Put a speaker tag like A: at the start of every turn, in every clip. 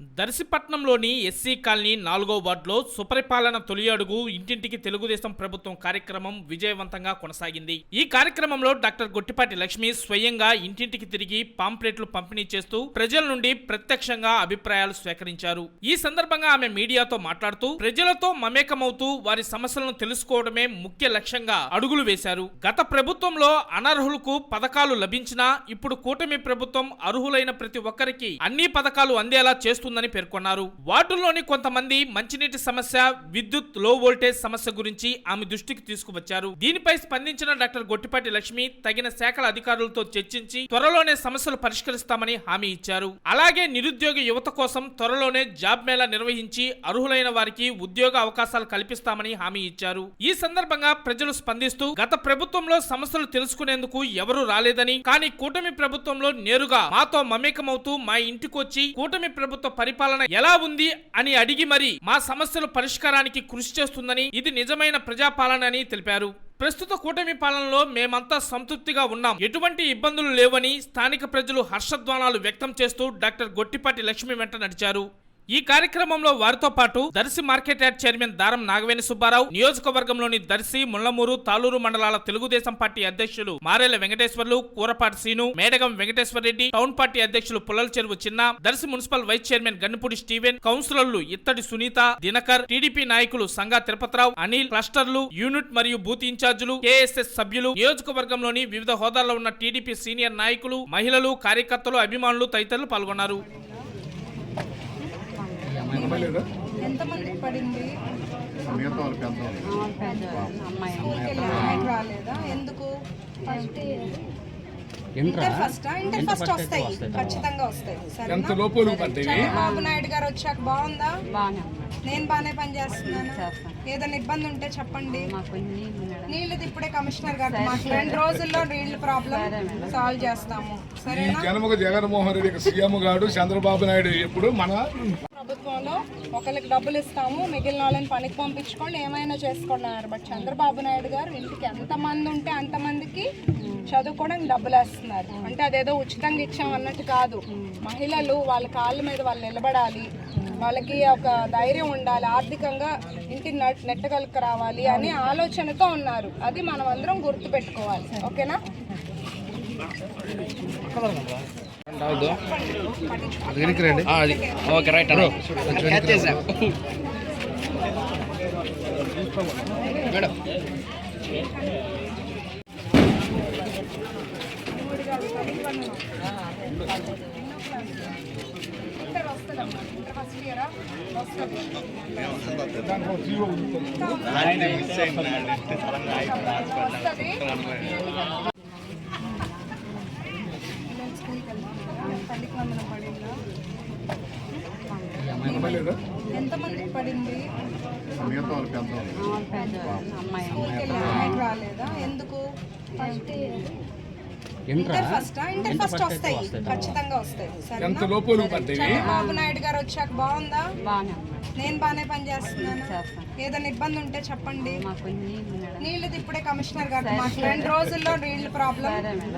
A: దర్శిపట్నంలోని SC colony నాలుగో వార్డులో సుపరిపాలన తొలి అడుగు ఇంటింటికి తెలుగుదేశం ప్రభుత్వం కార్యక్రమం విజయవంతంగా కొనసాగింది. ఈ కార్యక్రమంలో డాక్టర్ గొట్టిపాటి లక్ష్మి స్వయంగా ఇంటింటికి తిరిగి పాంప్లెట్లు పంపిణీ చేస్తూ ప్రజల నుండి ప్రత్యక్షంగా అభిప్రాయాలు స్వీకరించారు. ఈ సందర్భంగా ఆమె మీడియాతో మాట్లాడుతూ ప్రజలతో మమేకమవుతూ వారి సమస్యలను తెలుసుకోవడమే ముఖ్య లక్ష్యంగా అడుగులు వేశారు. గత ప్రభుత్వంలో అనర్హులకు పథకాలు లభించినా ఇప్పుడు కూటమి ప్రభుత్వం అర్హులైన ప్రతి ఒక్కరికి అన్ని పథకాలు అందేలా చేస్తూ చేస్తుందని పేర్కొన్నారు. వార్డుల్లోని కొంతమంది మంచినీటి సమస్య విద్యుత్లో వోల్టేజ్ సమస్య గురించి ఆమె దృష్టికి తీసుకువచ్చారు. దీనిపై స్పందించిన డాక్టర్ గొట్టిపాటి లక్ష్మి తగిన శాఖల అధికారులతో చర్చించి త్వరలోనే సమస్యలు పరిష్కరిస్తామని హామీ ఇచ్చారు. అలాగే నిరుద్యోగ యువత కోసం త్వరలోనే జాబ్ మేళా నిర్వహించి అర్హులైన వారికి ఉద్యోగ అవకాశాలు కల్పిస్తామని హామీ ఇచ్చారు. ఈ సందర్భంగా ప్రజలు స్పందిస్తూ గత ప్రభుత్వంలో సమస్యలు తెలుసుకునేందుకు ఎవరూ రాలేదని కానీ కూటమి ప్రభుత్వంలో నేరుగా మాతో మమేకమవుతూ మా ఇంటికొచ్చి కూటమి ప్రభుత్వ పరిపాలన ఎలా ఉంది అని అడిగి మరి మా సమస్యల పరిష్కారానికి కృషి చేస్తుందని ఇది నిజమైన ప్రజాపాలన అని తెలిపారు. ప్రస్తుత కూటమి పాలనలో మేమంతా సంతృప్తిగా ఉన్నాం. ఎటువంటి ఇబ్బందులు లేవని స్థానిక ప్రజలు హర్షధ్వానాలు వ్యక్తం చేస్తూ డాక్టర్ గొట్టిపాటి లక్ష్మి వెంట నడిచారు. ఈ కార్యక్రమంలో వారితో పాటు దర్శి మార్కెట్ యార్డ్ చైర్మన్ దారం నాగవేణి సుబ్బారావు నియోజకవర్గంలోని దర్శి ముళ్ళమూరు తాలూరు మండలాల తెలుగుదేశం పార్టీ అధ్యక్షులు మారేల వెంకటేశ్వర్లు కూరపాటి సీను మేడగం వెంకటేశ్వరరెడ్డి టౌన్ పార్టీ అధ్యక్షులు పుల్లల చెరువు చిన్న Darsi municipal vice chairman Gannipudi Steven కౌన్సిలర్లు ఇత్తడి సునీత దినకర్ టీడీపీ నాయకులు సంగా తిరుపతిరావు అనిల్ క్లస్టర్లు యూనిట్ మరియు బూత్ ఇన్ఛార్జీలు కేఎస్ఎస్ సభ్యులు నియోజకవర్గంలోని వివిధ హోదాల్లో ఉన్న టీడీపీ సీనియర్ నాయకులు మహిళలు కార్యకర్తలు అభిమానులు తదితరులు పాల్గొన్నారు.
B: ఎంతమందికి పడింది?
C: మిగతా వాళ్ళు పెద్ద
B: స్కూల్కి వెళ్ళి అమ్మాయికి రాలేదా? ఎందుకు? ఇంటర్ ఫస్ట్ ఇంటర్ ఫస్ట్ వస్తాయి. ఖచ్చితంగా వస్తాయి.
C: ఎంత
B: సరేనా
C: లోపలు పడ్డాయి?
B: చంద్రబాబు నాయుడు గారు వచ్చాక బాగుందా? నేను బాగానే పని చేస్తున్నాను. ఏదైనా ఇబ్బంది ఉంటే చెప్పండి. నీళ్ళది ఇప్పుడే కమిషనర్ గారు మాకు రెండు రోజుల్లో నీళ్ళ ప్రాబ్లం సాల్వ్ చేస్తాము. సరేనా?
C: జగన్మోహన్ రెడ్డి సీఎం గారు చంద్రబాబు నాయుడు ఎప్పుడు మన
B: ప్రభుత్వంలో ఒకరికి డబ్బులు ఇస్తాము మిగిలిన వాళ్ళని పనికి పంపించుకోండి ఏమైనా చేసుకోండి అన్నారు. బట్ చంద్రబాబు నాయుడు గారు ఇంటికి ఎంతమంది ఉంటే అంతమందికి చదువుకోవడానికి డబ్బులు వేస్తున్నారు. అంటే అదేదో ఉచితంగా ఇచ్చాం అన్నట్టు కాదు. మహిళలు వాళ్ళ కాళ్ళ మీద వాళ్ళు నిలబడాలి. వాళ్ళకి ఒక ధైర్యం ఉండాలి. ఆర్థికంగా ఇంటిని నట్ నెట్టగలుక రావాలి అనే ఆలోచనతో ఉన్నారు. అది మనం అందరం గుర్తుపెట్టుకోవాలి. ఓకేనా?
A: ఓకే రైట్ మేడం
B: ఇంటర్ వస్తుందమ్మా ఇంటర్ ఫస్ట్ ఇయరా వస్తుంది వస్తుంది పిల్లలు స్కూల్కి వెళ్తున్నారా తల్లికి వందనం పడిందా ఎంతమందికి పడింది
C: మిగతా వాళ్ళు పెద్ద
B: స్కూల్కి వెళ్ళి అమ్మాయికి రాలేదా? ఎందుకు? ఇంటర్ ఫస్ట్ ఇంటర్ ఫస్ట్ వస్తాయి. ఖచ్చితంగా చంద్రబాబు నాయుడు గారు వచ్చాక బాగుందా? నేను బాగానే పని చేస్తున్నాను ఏదైనా ఇబ్బంది ఉంటే చెప్పండి. నీళ్ళది ఇప్పుడే కమిషనర్ గారు రెండు రోజుల్లో నీళ్ళ ప్రాబ్లం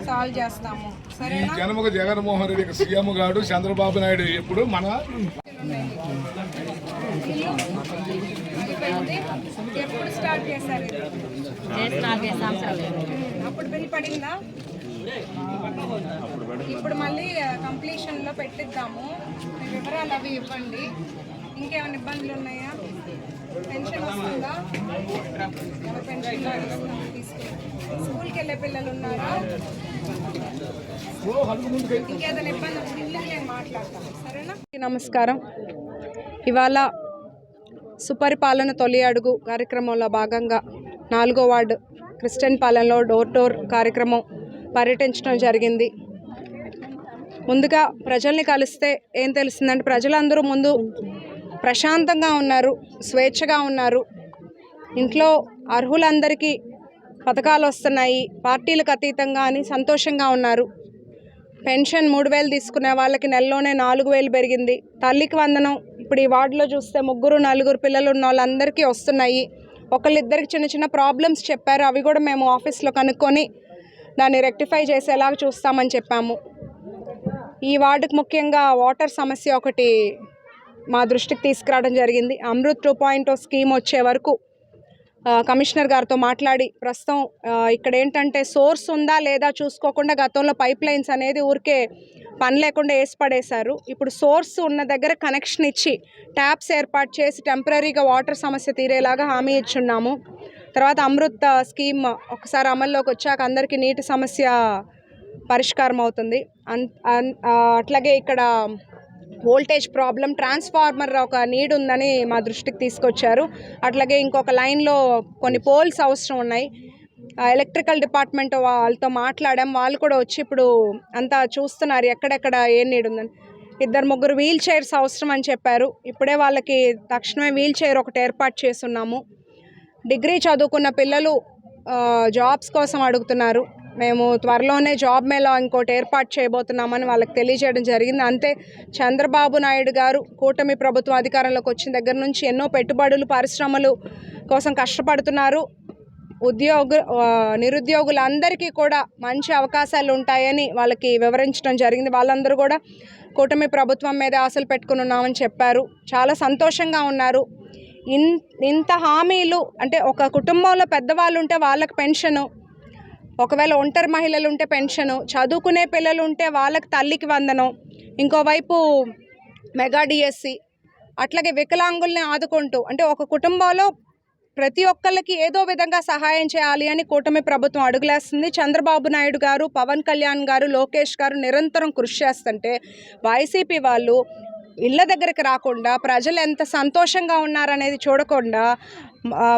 B: సాల్వ్ చేస్తాము. సరేనా?
C: జనముగ జగన్మోహన్ రెడ్డి సీఎం గారు చంద్రబాబు నాయుడు ఎప్పుడు మన
B: ఎప్పుడు స్టార్ట్ చేశారు? అప్పుడు బిల్ పడిందా? ఇప్పుడు మళ్ళీ కంప్లీషన్లో పెట్టిద్దాము. మీ వివరాలు అవి ఇవ్వండి. ఇంకేమైనా ఇబ్బందులు ఉన్నాయా? పెన్షన్ వస్తుందా? పెన్షన్ తీసుకుని స్కూల్కి వెళ్ళే పిల్లలు ఉన్నారా? ఇంకేదైనా ఇబ్బంది ఉంది నేను మాట్లాడతాను. సరేనా? నమస్కారం. ఇవాళ సుపరిపాలన తొలి అడుగు కార్యక్రమంలో భాగంగా నాలుగో వార్డు క్రిస్టియన్ పాలెంలో డోర్ డోర్ కార్యక్రమం పర్యటించడం జరిగింది. ముందుగా ప్రజల్ని కలిస్తే ఏం తెలుస్తుందంటే ప్రజలందరూ ముందు ప్రశాంతంగా ఉన్నారు స్వేచ్ఛగా ఉన్నారు. ఇంట్లో అర్హులందరికీ పథకాలు వస్తున్నాయి పార్టీలకు అతీతంగా అని సంతోషంగా ఉన్నారు. పెన్షన్ మూడు వేలు తీసుకునే వాళ్ళకి నెలలోనే నాలుగు వేలు పెరిగింది. తల్లికి వందనం. ఇప్పుడు ఈ వార్డులో చూస్తే ముగ్గురు నలుగురు పిల్లలు ఉన్న వాళ్ళందరికీ వస్తున్నాయి. ఒకళ్ళిద్దరికి చిన్న చిన్న ప్రాబ్లమ్స్ చెప్పారు. అవి కూడా మేము ఆఫీస్లో కనుక్కొని దాన్ని రెక్టిఫై చేసేలాగా చూస్తామని చెప్పాము. ఈ వార్డుకు ముఖ్యంగా వాటర్ సమస్య ఒకటి మా దృష్టికి తీసుకురావడం జరిగింది. అమృత్ టూ పాయింట్ స్కీమ్ వచ్చే వరకు కమిషనర్ గారితో మాట్లాడి ప్రస్తుతం ఇక్కడ ఏంటంటే సోర్స్ ఉందా లేదా చూసుకోకుండా గతంలో పైప్ లైన్స్ అనేది ఊరికే పని లేకుండా వేసి పడేశారు. ఇప్పుడు సోర్స్ ఉన్న దగ్గర కనెక్షన్ ఇచ్చి ట్యాప్స్ ఏర్పాటు చేసి టెంపరీగా వాటర్ సమస్య తీరేలాగా హామీ ఇచ్చున్నాము. తర్వాత అమృత్ స్కీమ్ ఒకసారి అమల్లోకి వచ్చాక అందరికీ నీటి సమస్య పరిష్కారం అవుతుంది. అన్ అన్- అట్లాగే ఇక్కడ వోల్టేజ్ ప్రాబ్లం ట్రాన్స్ఫార్మర్ ఒక నీడ్ ఉందని మా దృష్టికి తీసుకొచ్చారు. అట్లాగే ఇంకొక లైన్లో కొన్ని పోల్స్ అవసరం ఉన్నాయి. ఎలక్ట్రికల్ డిపార్ట్మెంట్ వాళ్ళతో మాట్లాడాం. వాళ్ళు కూడా వచ్చి ఇప్పుడు అంతా చూస్తున్నారు ఎక్కడెక్కడ ఏ నీడ్ ఉందని. ఇద్దరు ముగ్గురు వీల్ చైర్స్ అవసరం అని చెప్పారు. ఇప్పుడే వాళ్ళకి తక్షణమే వీల్ చైర్ ఒకటి ఏర్పాటు చేస్తున్నాము డిగ్రీ చదువుకున్న పిల్లలు జాబ్స్ కోసం అడుగుతున్నారు. మేము త్వరలోనే జాబ్ మేళా ఇంకోటి ఏర్పాటు చేయబోతున్నామని వాళ్ళకి తెలియజేయడం జరిగింది. అంతే చంద్రబాబు నాయుడు గారు కూటమి ప్రభుత్వం అధికారంలోకి వచ్చిన దగ్గర నుంచి ఎన్నో పెట్టుబడులు పరిశ్రమలు కోసం కష్టపడుతున్నారు. ఉద్యోగ నిరుద్యోగులందరికీ కూడా మంచి అవకాశాలు ఉంటాయని వాళ్ళకి వివరించడం జరిగింది. వాళ్ళందరూ కూడా కూటమి ప్రభుత్వం మీద ఆశలు పెట్టుకుని ఉన్నామని చెప్పారు. చాలా సంతోషంగా ఉన్నారు. ఇన్ ఇంత హామీలు అంటే ఒక కుటుంబంలో పెద్దవాళ్ళు ఉంటే వాళ్ళకి పెన్షను ఒకవేళ ఒంటరి మహిళలు ఉంటే పెన్షను చదువుకునే పిల్లలు ఉంటే వాళ్ళకి తల్లికి వందనం ఇంకోవైపు మెగా డిఎస్సి అట్లాగే వికలాంగుల్ని ఆదుకుంటూ అంటే ఒక కుటుంబంలో ప్రతి ఒక్కళ్ళకి ఏదో విధంగా సహాయం చేయాలి అని కూటమి ప్రభుత్వం అడుగులేస్తుంది. చంద్రబాబు నాయుడు గారు పవన్ కళ్యాణ్ గారు లోకేష్ గారు నిరంతరం కృషి చేస్తుంటే వైసీపీ వాళ్ళు ఇళ్ళ దగ్గరికి రాకుండా ప్రజలు ఎంత సంతోషంగా ఉన్నారనేది చూడకుండా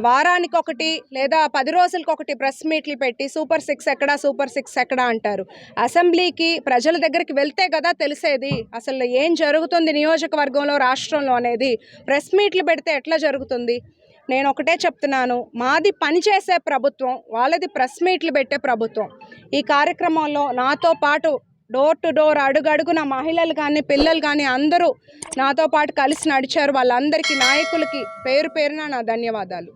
B: వారానికి ఒకటి లేదా పది రోజులకు ఒకటి ప్రెస్ మీట్లు పెట్టి సూపర్ సిక్స్ ఎక్కడా సూపర్ సిక్స్ ఎక్కడా అంటారు. అసెంబ్లీకి ప్రజల దగ్గరికి వెళ్తే కదా తెలిసేది అసలు ఏం జరుగుతుంది నియోజకవర్గంలో రాష్ట్రంలో అనేది. ప్రెస్ మీట్లు పెడితే ఎట్లా జరుగుతుంది? నేను ఒకటే చెప్తున్నాను. మాది పనిచేసే ప్రభుత్వం వాళ్ళది ప్రెస్ మీట్లు పెట్టే ప్రభుత్వం. ఈ కార్యక్రమంలో నాతో పాటు డోర్ టు డోర్ అడుగడుగున మహిళలు కానీ పిల్లలు కానీ అందరూ నాతో పాటు కలిసి నడిచారు. వాళ్ళందరికీ నాయకులకి పేరు పేరున నా ధన్యవాదాలు.